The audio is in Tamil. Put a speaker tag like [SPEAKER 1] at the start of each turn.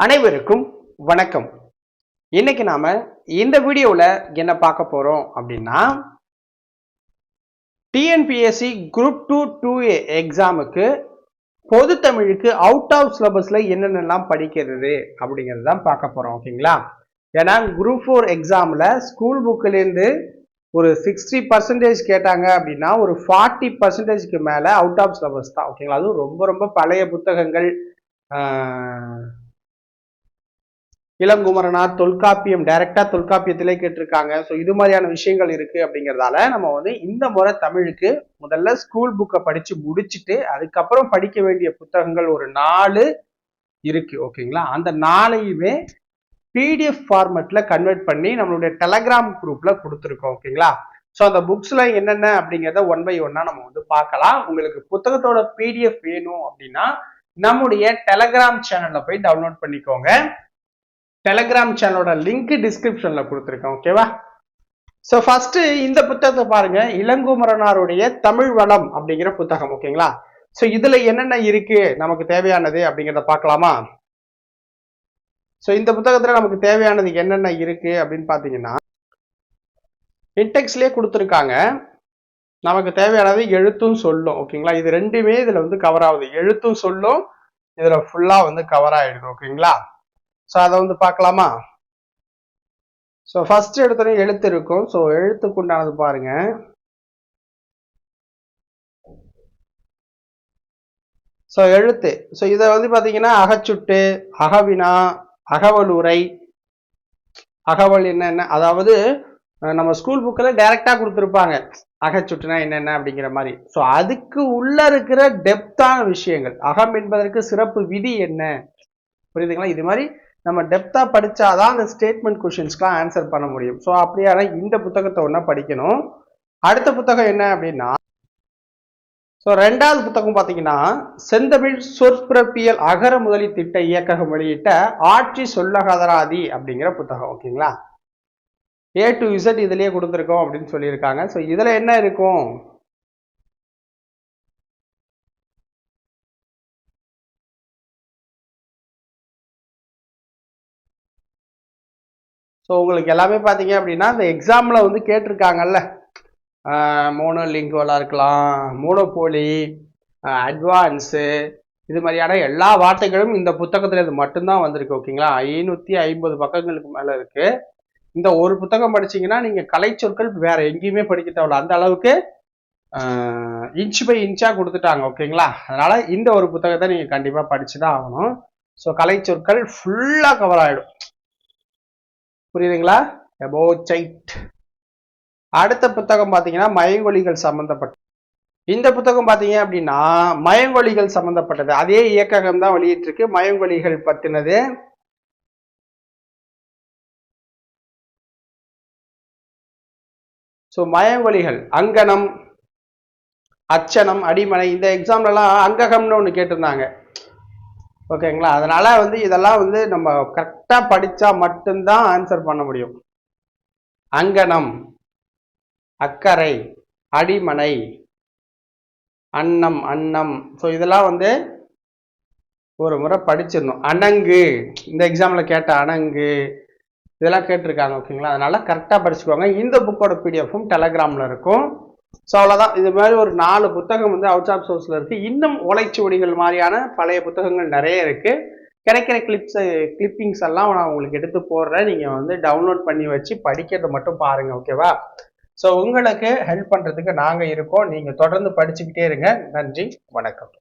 [SPEAKER 1] அனைவருக்கும் வணக்கம். இன்னைக்கு நாம இந்த வீடியோவில் என்ன பார்க்க போறோம் அப்படின்னா TNPSC group two two A எக்ஸாமுக்கு பொது தமிழுக்கு அவுட் ஆஃப் சிலபஸ்ல என்னென்னலாம் படிக்கிறது அப்படிங்கிறது தான் பார்க்க போறோம் ஓகேங்களா ஏன்னா குரூப் ஃபோர் எக்ஸாமில் ஸ்கூல் புக்கிலேருந்து ஒரு சிக்ஸ்டி பர்சன்டேஜ் கேட்டாங்க அப்படின்னா ஒரு ஃபார்ட்டி பர்சன்டேஜ்க்கு மேலே அவுட் ஆஃப் சிலபஸ் தான் ஓகேங்களா அதுவும் ரொம்ப ரொம்ப பழைய புத்தகங்கள் இளங்குமரனார் தொல்காப்பியம் டைரக்டா தொல்காப்பியத்திலே கேட்டிருக்காங்க. ஸோ இது மாதிரியான விஷயங்கள் இருக்கு அப்படிங்கிறதால நம்ம வந்து இந்த முறை தமிழுக்கு முதல்ல ஸ்கூல் புக்கை படிச்சு முடிச்சுட்டு அதுக்கப்புறம் படிக்க வேண்டிய புத்தகங்கள் ஒரு நாலு இருக்கு ஓகேங்களா அந்த நாளையுமே பிடிஎஃப் ஃபார்மெட்ல கன்வெர்ட் பண்ணி நம்மளுடைய டெலகிராம் குரூப்ல கொடுத்துருக்கோம் ஓகேங்களா ஸோ அந்த புக்ஸ்ல என்னென்ன அப்படிங்கிறத ஒன் பை ஒன்னா நம்ம வந்து பார்க்கலாம். உங்களுக்கு புத்தகத்தோட பிடிஎஃப் வேணும் அப்படின்னா நம்முடைய டெலகிராம் சேனல்ல போய் டவுன்லோட் பண்ணிக்கோங்க. டெலகிராம் சேனலோட லிங்க் டிஸ்கிரிப்ஷன்ல கொடுத்துருக்கேன் ஓகேவா ஸோ ஃபர்ஸ்ட் இந்த புத்தகத்தை பாருங்க. இளங்குமரனாருடைய தமிழ் வளம் அப்படிங்கிற புத்தகம் ஓகேங்களா ஸோ இதுல என்னென்ன இருக்கு? நமக்கு தேவையானது அப்படிங்கிறத பார்க்கலாமா? ஸோ இந்த புத்தகத்துல நமக்கு தேவையானது என்னென்ன இருக்கு அப்படின்னு பார்த்தீங்கன்னா இன்டெக்ஸ்லேயே கொடுத்துருக்காங்க. நமக்கு தேவையானது எழுத்தும் சொல்லும் ஓகேங்களா இது ரெண்டுமே இதுல வந்து கவர் ஆகுது. எழுத்தும் சொல்லும் இதுல ஃபுல்லா வந்து கவர் ஆயிடுது ஓகேங்களா ஸோ அதை வந்து பார்க்கலாமா? ஸோ ஃபர்ஸ்ட் எடுத்தோடனே எழுத்து இருக்கும். ஸோ எழுத்துக்கு உண்டானது பாருங்க. ஸோ எழுத்து. ஸோ இதை வந்து பார்த்தீங்கன்னா அகச்சுட்டு அகவினா அகவலுரை. அகவல் என்னென்ன? அதாவது நம்ம ஸ்கூல் புக்கில் டைரெக்டாக கொடுத்துருப்பாங்க. அகச்சுட்டுனா என்னென்ன அப்படிங்கிற மாதிரி. ஸோ அதுக்கு உள்ள இருக்கிற டெப்தான விஷயங்கள். அகம் என்பதற்கு சிறப்பு விதி என்ன? புரியுதுங்களா? இது மாதிரி நம்ம டெப்தா படிச்சாதான் அந்த ஸ்டேட்மெண்ட் கொஷின்ஸ்க்குலாம் ஆன்சர் பண்ண முடியும். ஸோ அப்படியான இந்த புத்தகத்தை ஒன்றா படிக்கணும். அடுத்த புத்தகம் என்ன அப்படின்னா ஸோ ரெண்டாவது புத்தகம் பார்த்தீங்கன்னா செந்தமிழ் சொற்பிறப்பியல் அகர முதலி திட்ட இயக்ககம் வெளியிட்ட ஆட்சி சொல்லகதராதி அப்படிங்கிற புத்தகம் ஓகேங்களா ஏ டு இசட் இதுலயே கொடுத்துருக்கோம் அப்படின்னு சொல்லியிருக்காங்க. ஸோ இதில் என்ன இருக்கும்? ஸோ உங்களுக்கு எல்லாமே பார்த்தீங்க அப்படின்னா இந்த எக்ஸாமில் வந்து கேட்டிருக்காங்கல்ல. மோனோ லிங்குவலாக இருக்கலாம் மோனோபோலி அட்வான்ஸு இது மாதிரியான எல்லா வார்த்தைகளும் இந்த புத்தகத்தில் இது மட்டும்தான் வந்திருக்கு ஓகேங்களா ஐநூற்றி ஐம்பது பக்கங்களுக்கு மேலே இருக்குது இந்த ஒரு புத்தகம் படிச்சிங்கன்னா நீங்கள் கலை சொற்கள் வேறு எங்கேயுமே படிக்க தேவையில்ல. அந்த அளவுக்கு இன்ச் பை இன்ச்சாக கொடுத்துட்டாங்க ஓகேங்களா அதனால் இந்த ஒரு புத்தகத்தை நீங்கள் கண்டிப்பாக படிச்சு தான் ஆகணும். ஸோ கலை சொற்கள் ஃபுல்லாக கவர் ஆகிடும் புரியுதுங்களா? எபோச்சைட் அடுத்த புத்தகம் பார்த்தீங்கன்னா மயங்கொலிகள் சம்மந்தப்பட்ட இந்த புத்தகம் பார்த்தீங்க அப்படின்னா மயங்கொலிகள் சம்மந்தப்பட்டது அதே இயக்ககம் தான் வெளியிட்டிருக்கு. மயங்கொலிகள் பற்றினது ஸோ மயங்கொலிகள் அங்கனம் அச்சனம் அடிமனை இந்த எக்ஸாம்லலாம் அங்ககம்னு ஒன்று கேட்டிருந்தாங்க. ஓகேங்களா? அதனால் வந்து இதெல்லாம் வந்து நம்ம கரெக்டாக படித்தா மட்டும்தான் ஆன்சர் பண்ண முடியும். அங்கனம் அக்கறை அடிமனை அன்னம் அன்னம். ஸோ இதெல்லாம் வந்து ஒரு முறை படிச்சிருந்தோம் அணங்கு. இந்த எக்ஸாமில் கேட்ட அணங்கு இதெல்லாம் கேட்டிருக்காங்க ஓகேங்களா? அதனால் கரெக்டாக படிச்சுக்கோங்க. இந்த புக்கோட பிடிஎஃப்பும் டெலகிராமில் இருக்கும். ஸோ அவ்வளோதான் இது மாதிரி ஒரு நாலு புத்தகம் வந்து அவுட் ஆஃப் சோர்ஸில் இருக்குது இன்னும் ஓலைச்சுவடிகள் மாதிரியான பழைய புத்தகங்கள் நிறைய இருக்குது கிடைக்கிற கிளிப்ஸ் கிளிப்பிங்ஸ் எல்லாம் நான் உங்களுக்கு எடுத்து போடுறேன். நீங்கள் வந்து டவுன்லோட் பண்ணி வச்சு படிக்கிறத மட்டும் பாருங்கள் ஓகேவா ஸோ உங்களுக்கு ஹெல்ப் பண்ணுறதுக்கு நாங்கள் இருக்கோம். நீங்கள் தொடர்ந்து படிச்சுக்கிட்டே இருங்க. நன்றி வணக்கம்.